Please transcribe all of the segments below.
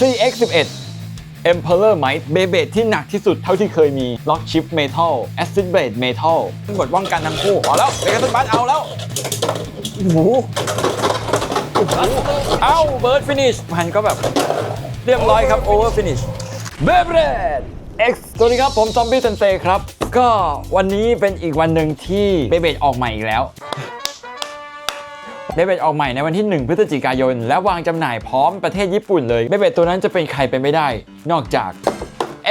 CX11 Emperor Might เบเบดที่หนักที่สุดเท่าที่เคยมี Lock Chip Metal Acid Blade Metal กดป้องกันทั้งคู่เอาแล้วเบเกอร์บัสเอาแล้วโอ้โหโอ้โหเอาเบิร์ดฟินิชมันก็แบบเรียบร้อยครับ Over Finish เบเบด X สวัสดีครับผมซอมบี้เซนเซครับ ก็วันนี้เป็นอีกวันหนึ่งที่เบเบดออกใหม่อีกแล้ว เบเบดออกใหม่ในวันที่ 1 พฤศจิกายน และวางจำหน่ายพร้อมประเทศญี่ปุ่นเลยเบเบดตัวนั้นจะเป็นใครไปไม่ได้ นอกจาก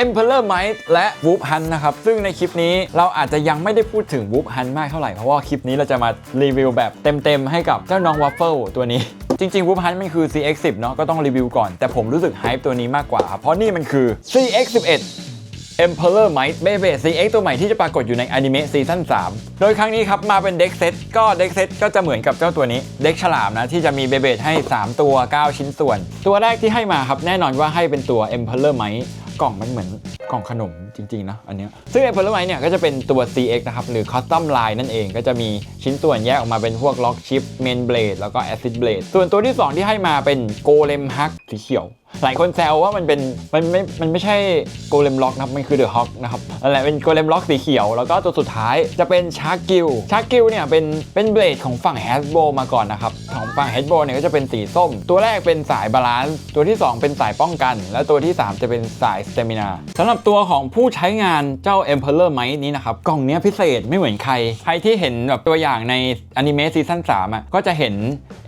Emperor Might และ w o o p Hunt นะครับ ซึ่งในคลิปนี้เราอาจจะยังไม่ได้พูดถึง w o o p Hunt มากเท่าไหร่ เพราะว่าคลิปนี้เราจะมารีวิวแบบเต็มๆ ให้กับเจ้าน้อง Waffle ตัวนี้ จริงๆ Whoop Hunt มันคือ CX10 เนาะก็ต้องรีวิวก่อน แต่ผมรู้สึกไฮป์ตัวนี้มากกว่า เพราะนี่มันคือ CX11 Emperor Might b e b e CX ตัวใหม่ที่จะปรากฏอยู่ในอนิเมะซีซั่น3 โดยครั้งนี้ครับมาเป็นเด็กเซตก็เด็กเซตก็จะเหมือนกับเจ้าตัวนี้ เด็กฉลามนะที่จะมีเบเบดให้ 3 ตัว 9 ชิ้นส่วน ตัวแรกที่ให้มาครับแน่นอนว่าให้เป็นตัว Emperor Might กล่องมันเหมือนกล่องขนมจริงๆนะอันนี้ซึ่ง Emperor Might เนี่ยก็จะเป็นตัว CX นะครับ หรือ Custom Line นั่นเองก็จะมีชิ้นส่วนแยกออกมาเป็นพวก Lock Chip Main Blade แล้วก็ Acid Blade ส่วนตัวที่ 2 ที่ให้มาเป็น Golem Hug สีเขียว หลายคนแซวว่ามันเป็นมันไม่ มันไม่ใช่โกเลมล็อกนะครับ มันคือเดอะฮอ k นะครับนั่นแหละเป็นโกเลมล็อกสีเขียว แล้วก็ตัวสุดท้ายจะเป็นชาร์กิลชาร์กิลเนี่ยเป็นเป็นเบลดของฝั่งแฮสโบมาก่อนนะครับ ของฝั่งแฮสโบเนี่ยก็จะเป็นสีส้ม ตัวแรกเป็นสายบาลานซ์ตัวที่ 2 เป็นสายป้องกัน และตัวที่ 3 จะเป็นสายสเตมินาสำหรับตัวของผู้ใช้งานเจ้า Emperor Might นี้นะครับกล่องเนี้ยพิเศษไม่เหมือนใครใครที่เห็นแบบตัวอย่างในอนิเมะซีซั่น3อะก็จะเห็น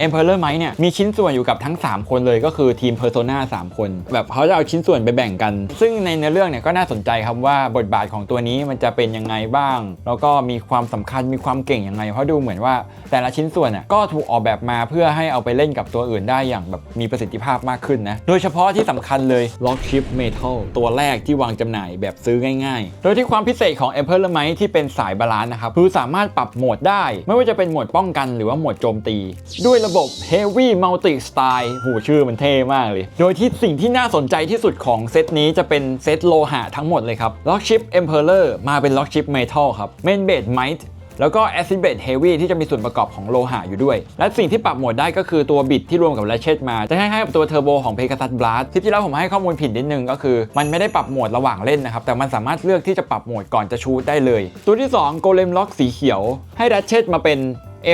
Emperor Might เนี่ยมีชิ้นส่วนอยู่กับทั้ง 3 คนเลยก็คือทีม Persona 3 คน แบบเขาจะเอาชิ้นส่วนไปแบ่งกัน ซึ่งในเนื้อเรื่องเนี่ยก็น่าสนใจครับว่าบทบาทของตัวนี้มันจะเป็นยังไงบ้าง แล้วก็มีความสำคัญมีความเก่งยังไง เพราะดูเหมือนว่าแต่ละชิ้นส่วนน่ะก็ถูกออกแบบมาเพื่อให้เอาไปเล่นกับตัวอื่นได้อย่างแบบมีประสิทธิภาพมากขึ้นนะ โดยเฉพาะที่สำคัญเลย Lock Chip Metal ตัวแรกที่วางจำหน่ายแบบซื้อง่ายๆ โดยที่ความพิเศษของ Emperor Might ที่เป็นสายบาลานซ์นะครับคือสามารถปรับโหมดได้ ไม่ว่าจะเป็นโหมดป้องกันหรือว่าโหมดโจมตี ด้วยระบบ Heavy Multi Style หูชื่อมันเท่มากเลย โดยทสิ่งที่น่าสนใจที่สุดของเซตนี้จะเป็นเซตโลหะทั้งหมดเลยครับ Lock Chip Emperor มาเป็น Lock Chip Metal ครับ Main Base Might แล้วก็ Acid Base Heavy ที่จะมีส่วนประกอบของโลหะอยู่ด้วย และสิ่งที่ปรับโหมดได้ก็คือตัวบิดที่รวมกับ Ratchet มา จะคล้ายๆกับตัวเทอร์โบของ Pegasus Blast คลิปที่แล้วผมให้ข้อมูลผิดนิดนึงก็คือ มันไม่ได้ปรับโหมดระหว่างเล่นนะครับ แต่มันสามารถเลือกที่จะปรับโหมดก่อนจะชูได้เลย ตัวที่2 Golem Lock สีเขียว ให้ Ratchet มาเป็น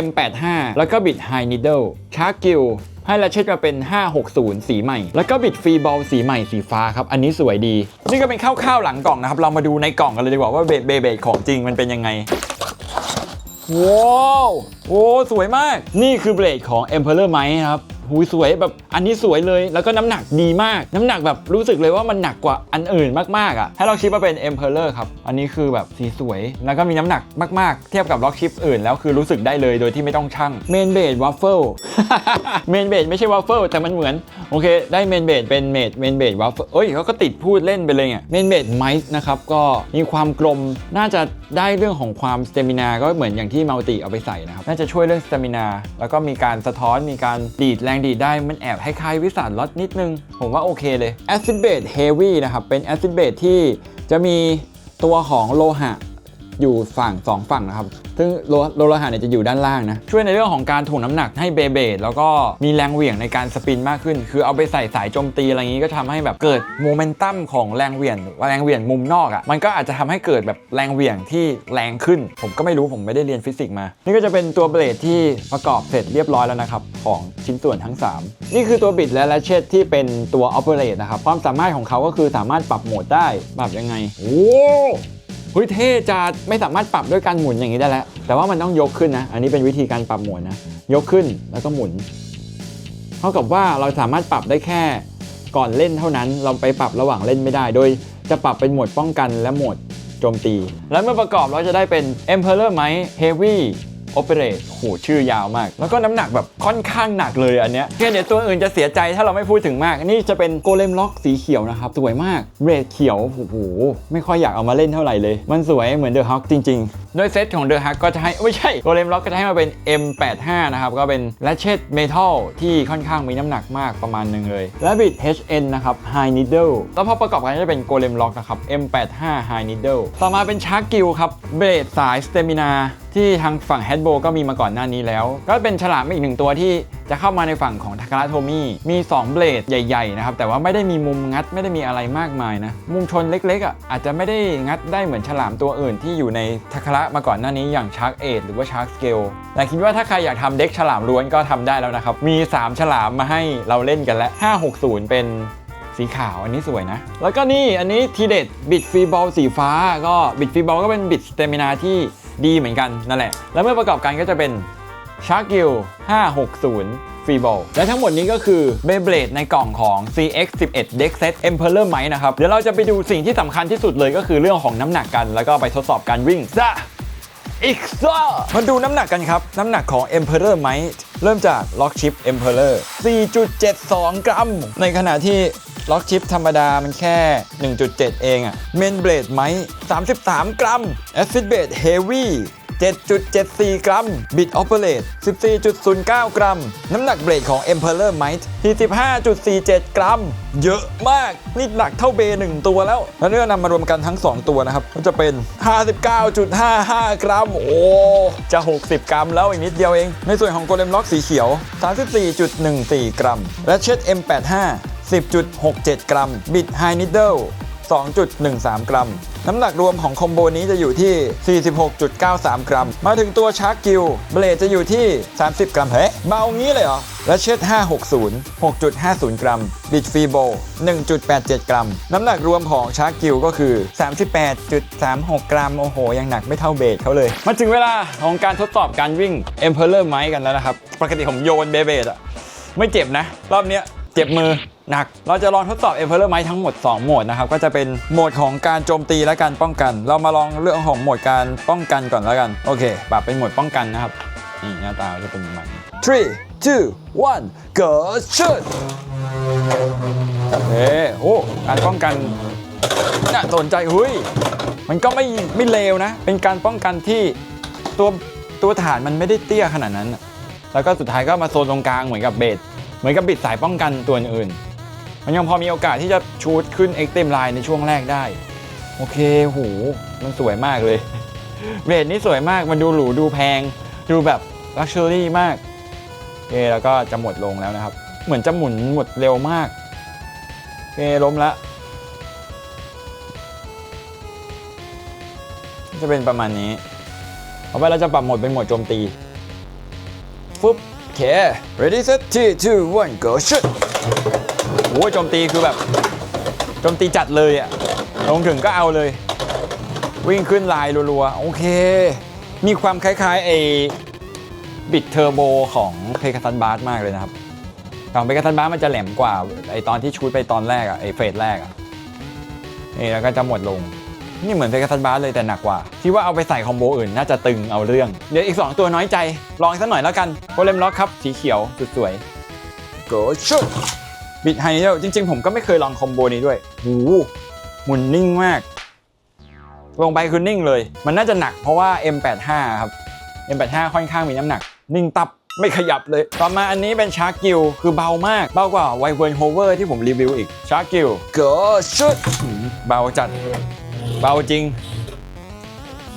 M85 แล้วก็บิด High Needle Shark Gill ให้และเช็ดมาเป็น 560 สีใหม่ แล้วก็บิดฟรีบอลสีใหม่สีฟ้าครับ อันนี้สวยดี นี่ก็เป็นข้าวๆหลังกล่องนะครับ เรามาดูในกล่องกันเลยดีกว่าว่าเบเบของจริงมันเป็นยังไงว้าวโอ้สวยมาก นี่คือเบรดของ Emperor Might นะครับ หูสวยแบบอันนี้สวยเลย แล้วก็น้ำหนักดีมาก น้ำหนักแบบรู้สึกเลยว่ามันหนักกว่าอันอื่นมากๆอะให้เราคิดว่าเป็น Emperor ครับ อันนี้คือแบบสีสวย แล้วก็มีน้ำหนักมากๆ เทียบกับล็อกชิปอื่นแล้วคือรู้สึกได้เลยโดยที่ไม่ต้องชั่งเมนเบดวัฟเฟิลเมนเบดไม่ใช่วัฟเฟิลแต่มันเหมือนโอเค ได้เมนเบดเป็นเมดเมนเบดวัฟเฟิลเอ้ยเขาก็ติดพูดเล่นไปเลยไงเมนเบดไมซ์นะครับก็มีความกลมน่าจะได้เรื่องของความสเตมินาก็เหมือนอย่างที่มัลติเอาไปใส่นะครับน่าจะช่วยเรื่องสเตมินาแล้วก็มีการสะท้อนมีการดีดแรงดีดได้มันแอบคล้ายๆวิสานล็อตนิดนึง ผมว่าโอเคเลย Acid Base Heavy นะครับ เป็น Acid Base ที่จะมีตัวของโลหะอยู่ฝั่งสองฝั่งนะครับ ซึ่งโลโลหะเนี่ยจะอยู่ด้านล่างนะ ช่วยในเรื่องของการถ่วงน้ำหนักให้เบเบดแล้วก็มีแรงเหวี่ยงในการสปินมากขึ้น คือเอาไปใส่สายโจมตีอะไรอย่างนี้ก็ทำให้แบบเกิดโมเมนตัมของแรงเหวี่ยงแรงเหวี่ยงมุมนอกอะ่ะมันก็อาจจะทำให้เกิดแบบแรงเหวี่ยงที่แรงขึ้น ผมก็ไม่รู้ผมไม่ได้เรียนฟิสิกส์มา นี่ก็จะเป็นตัวเบลดที่ประกอบเสร็จเรียบร้อยแล้วนะครับของชิ้นส่วนทั้ง 3 นี่คือตัวบิดและแรชเชตที่เป็นตัวออ p e r a t e นะครับความสามารถของเขาก็คือสามารถปรับโหมดได้ปรับยังไงโอ้ เฮ้ยเท่จะไม่สามารถปรับด้วยการหมุนอย่างนี้ได้แล้ว แต่ว่ามันต้องยกขึ้นนะ อันนี้เป็นวิธีการปรับหมดนะ ยกขึ้นแล้วก็หมุน เท่ากับว่าเราสามารถปรับได้แค่ก่อนเล่นเท่านั้น เราไปปรับระหว่างเล่นไม่ได้ โดยจะปรับเป็นโหมดป้องกันและโหมดโจมตี และเมื่อประกอบเราจะได้เป็น Emperor ไหม Heavy Operate โหชื่อยาวมาก แล้วก็น้ำหนักแบบค่อนข้างหนักเลยอันเนี้ยแค่เดี๋ยวตัวอื่นจะเสียใจถ้าเราไม่พูดถึงมาก นี่จะเป็นโกเลมล็อกสีเขียวนะครับ สวยมากเรดเขียวโอ้โหไม่ค่อยอยากเอามาเล่นเท่าไหร่เลย มันสวยเหมือนเดอะฮอคจริง ๆ โดยเซตของเดอะฮัก็จะให้ไม่ใช่โกเลมล็อกก็จะให้มาเป็น M85 นะครับ ก็เป็นแรชเชตเมทัลที่ค่อนข้างมีน้ำหนักมากประมาณหนึ่งเลยและบิด HN นะครับ High Needle แล้วพอประกอบกันจะเป็นโกเลมล็อกนะครับ M85 High Needle ต่อมาเป็นชาร์กกิลครับเบรดสายสเตมินาที่ทางฝั่งแฮตโบก็มีมาก่อนหน้านี้แล้ว ก็เป็นฉลามอีกหนึ่งตัวที่ จะเข้ามาในฝั่งของทาคาระโทมิมี 2 เบลดใหญ่ๆนะครับแต่ว่าไม่ได้มีมุมงัดไม่ได้มีอะไรมากมายนะมุมชนเล็กๆอะอาจจะไม่ได้งัดได้เหมือนฉลามตัวอื่นที่อยู่ในทาคาระมาก่อนหน้านี้อย่างชาร์กเอหรือว่าชาร์กสเกลแต่คิดว่าถ้าใครอยากทำเด็กฉลามล้วนก็ทำได้แล้วนะครับมี 3 ฉลามมาให้เราเล่นกันแล้ว560 เป็นสีขาวอันนี้สวยนะ แล้วก็นี่อันนี้ทีเด็ดบิดฟรีบอลสีฟ้า ก็บิดฟรีบอลก็เป็นบิดสเตมินาที่ดีเหมือนกันนั่นแหละ แล้วเมื่อประกอบกันก็จะเป็น ชาร์กิล560ฟรีบอลและทั้งหมดนี้ก็คือเบเบลดในกล่องของ CX11 Deck Set Emperor Might นะครับ เดี๋ยวเราจะไปดูสิ่งที่สำคัญที่สุดเลยก็คือเรื่องของน้ำหนักกัน แล้วก็ไปทดสอบการวิ่งซะอีกซะมาดูน้ำหนักกันครับ น้ำหนักของ Emperor Might เริ่มจาก Lock Chip Emperor 4.72 กรัม ในขณะที่ Lock Chip ธรรมดามันแค่ 1.7 เองอะ Main Blade Might 33 กรัม Acid Blade Heavy 7.74 กรัม Bit Operate 14.09 กรัม น้ำหนักเบรดของ Emperor Might 45.47 กรัม เยอะมาก นี่หนักเท่าเบย์หนึ่งตัวแล้ว แล้วเนี่ยนำมารวมกันทั้ง 2 ตัวนะครับ ก็จะเป็น 59.55 กรัม โอ้ จะ 60 กรัมแล้วอีกนิดเดียวเอง ในส่วนของโกเลมล็อกสีเขียว 34.14 กรัม และเช็ด M85 10.67 กรัม บิดไฮนิดเดิล 2.13 กรัม น้ำหนักรวมของคอมโบนี้จะอยู่ที่ 46.93 กรัม มาถึงตัวชาร์กกิลเบลดจะอยู่ที่ 30 กรัมเฮ้เบางี้เลยเหรอและเชด560 6.50 กรัม บิดฟีโบ 1.87 กรัม น้ำหนักรวมของชาร์กกิลก็คือ 38.36 กรัม โอ้โห ยังหนักไม่เท่าเบสเขาเลย มาถึงเวลาของการทดสอบการวิ่ง Emperor Might กันแล้วนะครับ ปกติผมโยนเบเบดอะไม่เจ็บนะ รอบเนี้ย เจ็บมือหนัก เราจะลองทดสอบ e m p e r o r Might ทั้งหมด 2 โหมดนะครับ ก็จะเป็นโหมดของการโจมตีและการป้องกัน เรามาลองเรื่องของโหมดการป้องกันก่อนแล้วกัน โอเคปรับเป็นโหมดป้องกันนะครับ นี่หน้าตาจะเป็นประมาณนี้ three two one go shoot เฮ้โอ้การป้องกันน่าสนใจเฮ้ยมันก็ไม่ไม่เลวนะ เป็นการป้องกันที่ตัวตัวฐานมันไม่ได้เตี้ยขนาดนั้น แล้วก็สุดท้ายก็มาโซนตรงกลางเหมือนกับเบส เหมือนกับบิดสายป้องกันตัวอื่น มันยังพอมีโอกาสที่จะชูดขึ้นเอ็กเต็มไลน์ในช่วงแรกได้ โอเคโหมันสวยมากเลยเบสนี่สวยมากมันดูหรูดูแพง ดูแบบลักชัวรี่มากโอเคแล้วก็จะหมดลงแล้วนะครับ เหมือนจะหมุนหมดเร็วมากโอเคล้มละจะเป็นประมาณนี้ เอาไปเราจะปรับหมดเป็นโหมดโจมตีฟึบโอ เค ready set three two one go shoot โอ้ยโจมตีคือแบบโจมตีจัดเลยอะลงถึงก็เอาเลย วิ่งขึ้นลายรัวๆ โอเค มีความคล้ายๆไอ้บิดเทอร์โบของเพก a ซันบาร์มากเลยนะครับของเพก a ซันบาร์มันจะแหลมกว่าไอ้ตอนที่ชูดไปตอนแรกอะไอ้เฟสแรกอะนี่แล้วก็จะหมดลง นี่เหมือนเพก a ซันบาร์เลยแต่หนักกว่าคิดว่าเอาไปใส่คอมโบอื่นน่าจะตึงเอาเรื่อง เดี๋ยวอีก 2 ตัวน้อยใจ ลองอีกสักหน่อยแล้วกันโกเลมล็อกครับ สีเขียวสุดสวย go shoot บิดไฮเดลจริง ๆ ผมก็ไม่เคยลองคอมโบนี้ด้วยหูหมุนนิ่งมาก ลงไปคือนิ่งเลย มันน่าจะหนักเพราะว่า M85 ครับ M85 ค่อนข้างมีน้ำหนัก นิ่งตับไม่ขยับเลย ต่อมาอันนี้เป็นชาร์กิลคือเบามาก เบากว่าไวเวิร์นโฮเวอร์ที่ผมรีวิวอีกชาร์กิล go shoot หืมเบาจัด เบาจริง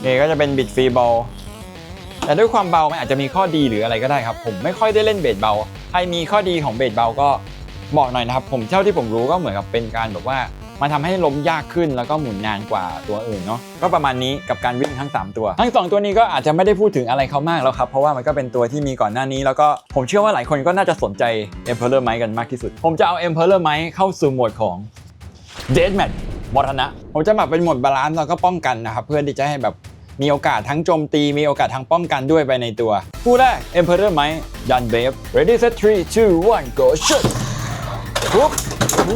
นี่ก็จะเป็นบิดฟรีบอลแต่ด้วยความเบามันอาจจะมีข้อดีหรืออะไรก็ได้ครับ ผมไม่ค่อยได้เล่นเบสเบาใครมีข้อดีของเบสเบาก็บอกหน่อยนะครับ ผมเท่าที่ผมรู้ก็เหมือนกับเป็นการแบบว่ามันทำให้ล้มยากขึ้นแล้วก็หมุนนานกว่าตัวอื่นเนาะก็ประมาณนี้กับการวิ่งทั้ง 3 ตัว ทั้ง 2 ตัวนี้ก็อาจจะไม่ได้พูดถึงอะไรเขามากแล้วครับ เพราะว่ามันก็เป็นตัวที่มีก่อนหน้านี้ แล้วก็ผมเชื่อว่าหลายคนก็น่าจะสนใจ Emperor Might กันมากที่สุดผมจะเอา Emperor Might เข้าสู่หมวดของเด ดแมทมรณะผมจะแบบเป็นหมดบาลานซ์แล้วก็ป้องกันนะครับ เพื่อที่จะให้แบบมีโอกาสทั้งโจมตี มีโอกาสทั้งป้องกันด้วยไปในตัว คู่แรก Emperor Might ดันเบฟ ready set 3 2 1 go shoot ปุ๊บโอ้โห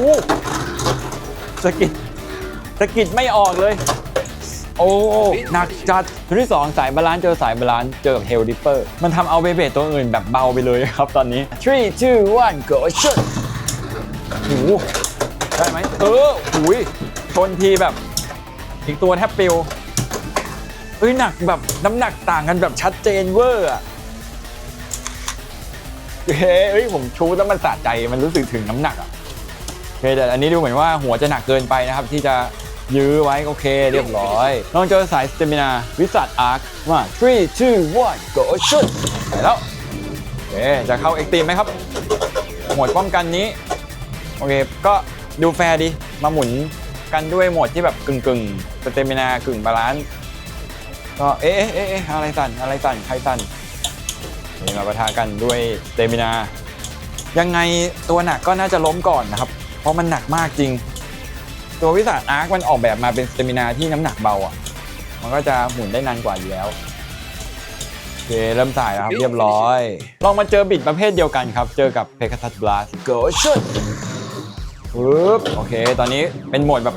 สกิดสกิดไม่ออกเลย โอ้หนักจัดตัวที่ 2 สายบาลานซ์เจอสายบาลานซ์เจอกับเฮลดิปเปอร์มันทำเอาเบเบตตัวอื่นแบบเบาไปเลยครับตอนนี้ 3 2 1 go shoot โอ้ได้ไหมเออหุย ชนทีแบบอีกตัวแทบปิวเอ้ยหนักแบบน้ำหนักต่างกันแบบชัดเจนเวอร์อะเฮ้ยผมชูแล้วมันสะใจมันรู้สึกถึงน้ำหนักอะโอเคแต่อันนี้ดูเหมือนว่าหัวจะหนักเกินไปนะครับ ที่จะยื้อไว้โอเคเรียบร้อยน้องเจอสายสเตมินาวิสัทอาร์คมา three two one go shoot ไปแล้วเคจะเข้าเอ็กตีมไหมครับหมดป้องกันนี้ โอเค ก็ดูแฟร์ดี มาหมุน กันด้วยโหมดที่แบบกึ่งกึ่งสเตมินากึ่งบาลานซ์ก็เอ๊ะเอ๊ะเอ๊ะอะไรสั่นอะไรสั่นใครสั่นนี่มาปะทะกันด้วยสเตมินา ยังไงตัวหนักก็น่าจะล้มก่อนนะครับ เพราะมันหนักมากจริง ตัววิสาอาร์คมันออกแบบมาเป็นสเตมินาที่น้ำหนักเบาอะ มันก็จะหมุนได้นานกว่าอยู่แล้วโอเคเริ่มถ่ายแล้วครับ เรียบร้อย ลองมาเจอบิดประเภทเดียวกันครับ เจอกับเพค a ั u บลาสโกชุด ปึ๊บโอเค ตอนนี้เป็นโหมดแบบ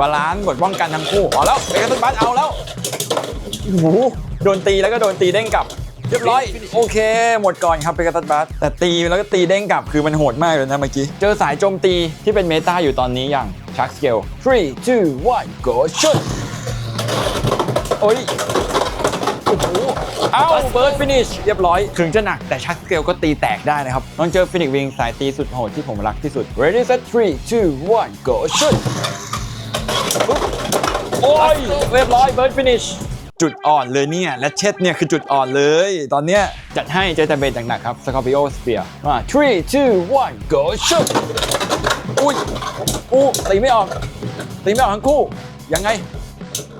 บาลานซ์โหมดป้องกันทั้งคู่เอาแล้วเพค a ั u บลาสเอาแล้วโอ้โหโดนตีแล้วก็โดนตีเด้งกลับ เรียบร้อย โอเค หมดก่อนครับเพค a ั u บลาสแต่ตีแล้วก็ตีเด้งกลับคือมันโหดมากเลยนะเมื่อกี้เจอสายโจมตีที่เป็นเมตาอยู่ตอนนี้อย่างชักสเกล3 2 1 go shoot โอ้ยโอ้โห เอ้าเบิร์ดฟินิชเรียบร้อย ถึงจะหนักแต่ชักสเกลก็ตีแตกได้นะครับลองเจอฟินิกวิงสายตีสุดโหดที่ผมรักที่สุด ready set 3 2 1 go shoot ปุ๊บโอ้ยเรียบร้อยเบิร์ดฟินิชจุดอ่อนเลยเนี่ย และเช็ดเนี่ย คือจุดอ่อนเลย ตอนเนี้ยจัดให้เจอแต่เบนหนักๆครับ Scorpio Spear มา3 2 1 go shoot อุ้ยอู้ตีไม่ออกตีไม่ออกทั้งคู่ ยังไง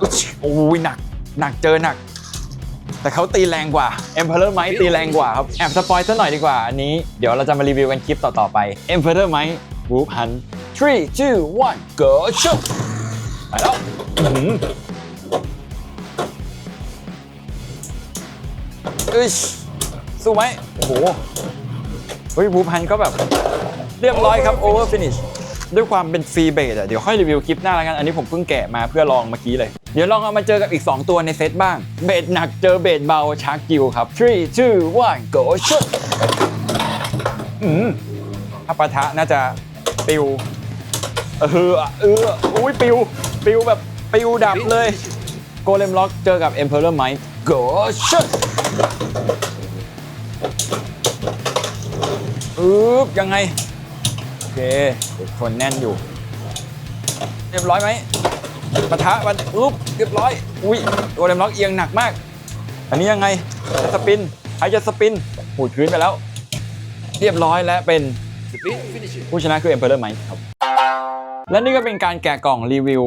อุ๊ยโอ้ยหนัก หนักเจอหนัก แต่เขาตีแรงกว่า Emperor Might ตีแรงกว่าครับ แอบสปอยซะหน่อยดีกว่า อันนี้เดี๋ยวเราจะมารีวิวกันคลิปต่อ ๆ ไป Emperor Might Whoop Hunt 3 2 1 go shoot ไปแล้วอื้อหืออึชสู้ไหมโอ้โหเฮ้ย Whoop Hunt ก็แบบเรียบร้อยครับ Over Finish ด้วยความเป็นฟรีเบสอะเดี๋ยวค่อยรีวิวคลิปหน้าแล้วกัน อันนี้ผมเพิ่งแกะมาเพื่อลองเมื่อกี้เลย เดี๋ยวลองเอามาเจอกับอีก 2 ตัวในเซตบ้าง เบสหนักเจอเบสเบาชาร์กกิลครับ 3 2 1 go shoot อืมถ้าปะทะน่าจะปิว เออเอออุ้ยปิว ปิวแบบปิวดับเลยโกเลมล็อกเจอกับ Emperor Might go shoot อึ๊บยังไง โอเคคนแน่นอยู่ เรียบร้อยไหม ปะทะมันอุ๊บเรียบร้อย อุ้ยตัวเดมล็อกเอียงหนักมาก อันนี้ยังไงจะสปินใครจะสปินหูดพื้นไปแล้ว เรียบร้อยและเป็นผู้ชนะคือ Emperor Mike ครับ และนี่ก็เป็นการแกะกล่องรีวิว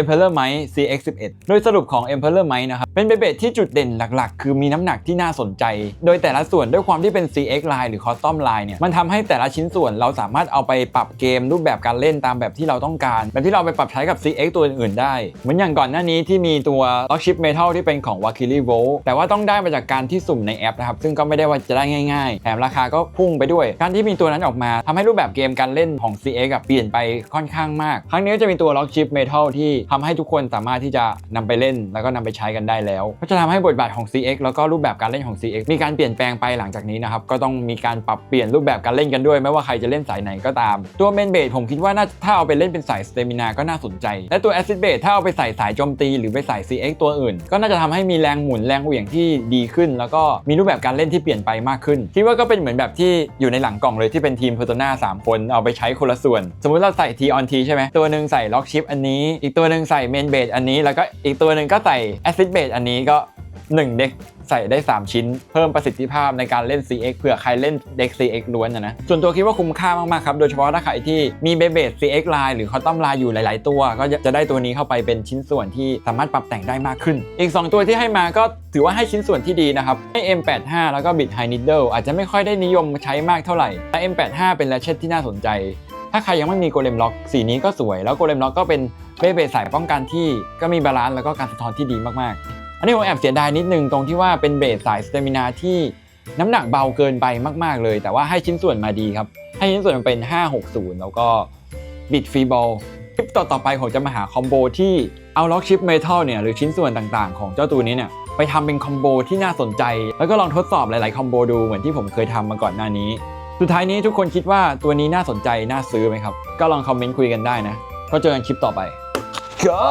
Emperor Mike CX11 โดยสรุปของ Emperor Mike นะครับ เป็นเบเบทที่จุดเด่นหลักๆ คือมีน้ำหนักที่น่าสนใจ โดยแต่ละส่วนด้วยความที่เป็น CX line หรือ Custom line เนี่ย มันทำให้แต่ละชิ้นส่วนเราสามารถเอาไปปรับเกมรูปแบบการเล่นตามแบบที่เราต้องการ แบบที่เราไปปรับใช้กับ CX ตัวอื่นๆได้ เหมือนอย่างก่อนหน้านี้ที่มีตัว Lock Chip Metal ที่เป็นของ Valkyrie Volt แต่ว่าต้องได้มาจากการที่สุ่มในแอปนะครับ ซึ่งก็ไม่ได้ว่าจะได้ง่าย ๆ แถมราคาก็พุ่งไปด้วย การที่มีตัวนั้นออกมาทำให้รูปแบบเกมการเล่นของ CX เปลี่ยนไปค่อนข้างมาก ครั้งนี้จะมีตัว Lock Chip Metal ที่ทำให้ทุกคนสามารถที่จะนำไปเล่นแล้วก็นำไปใช้กันได้แล้ว ก็จะทำให้บทบาทของ CX แล้วก็รูปแบบการเล่นของ CX มีการเปลี่ยนแปลงไปหลังจากนี้นะครับก็ต้องมีการปรับเปลี่ยนรูปแบบการเล่นกันด้วย ไม่ว่าใครจะเล่นสายไหนก็ตาม ตัวเมนเบสผมคิดว่าน่าถ้าเอาไปเล่นเป็นสายสเตมินาก็น่าสนใจ และตัวแอซิดเบสถ้าเอาไปใส่สายโจมตีหรือไปใส่ CX ตัวอื่น ก็น่าจะทำให้มีแรงหมุนแรงเหวี่ยงที่ดีขึ้น แล้วก็มีรูปแบบการเล่นที่เปลี่ยนไปมากขึ้นคิดว่าก็เป็นเหมือนแบบที่อยู่ในหลังกล่องเลยที่เป็นทีม Persona 3คนเอาไปใช้คนละส่วน สมมุติเราใส่ T on T ใช่ไหมตัวหนึ่งใส่ล็อกชิปอันนี้อีกตัวหนึ่งใส่เมนเบสอันนี้ แล้วก็อีกตัวหนึ่งก็ใส่แอซิดเบสอันนี้ก็1เด็กใส่ได้ 3 ชิ้น เพิ่มประสิทธิภาพในการเล่น CX เผื่อใครเล่นเด็ก CX ล้วนนะนะส่วนตัวคิดว่าคุ้มค่ามาก ๆ ครับ โดยเฉพาะถ้าใครที่มีเบเบ CX ลายหรือคอตตอมลายอยู่หลาย ๆ ตัว ก็จะได้ตัวนี้เข้าไปเป็นชิ้นส่วนที่สามารถปรับแต่งได้มากขึ้น อีก 2 ตัวที่ให้มาก็ถือว่าให้ชิ้นส่วนที่ดีนะครับให้ M85 แล้วก็ Bit High Needle อาจจะไม่ค่อยได้นิยมใช้มากเท่าไหร่แต่ M85 เป็นแรชเชตที่น่าสนใจ ถ้าใครยังไม่มีโกเลมล็อกสีนี้ก็สวยแล้วโกเลมล็อกก็เป็น เบเบสายป้องกันที่ก็มีบาลานซ์แล้วก็การสะท้อนที่ดีมากๆ อันนี้ผมแอบเสียดายนิดนึงตรงที่ว่าเป็นเบสสายสเตมินาที่น้ำหนักเบาเกินไปมากๆเลย แต่ว่าให้ชิ้นส่วนมาดีครับ ให้ชิ้นส่วนมันเป็น 560 แล้วก็บิดฟรีบอลคลิปต่อๆไปผมจะมาหาคอมโบที่เอาล็อกชิปเมทัลเนี่ยหรือชิ้นส่วนต่างๆ ของเจ้าตัวนี้เนี่ยไปทำเป็นคอมโบที่น่าสนใจ แล้วก็ลองทดสอบหลายๆคอมโบดูเหมือนที่ผมเคยทำมาก่อนหน้านี้ สุดท้ายนี้ทุกคนคิดว่าตัวนี้น่าสนใจน่าซื้อไหมครับ ก็ลองคอมเมนต์คุยกันได้นะก็เจอกันคลิปต่อไป ก็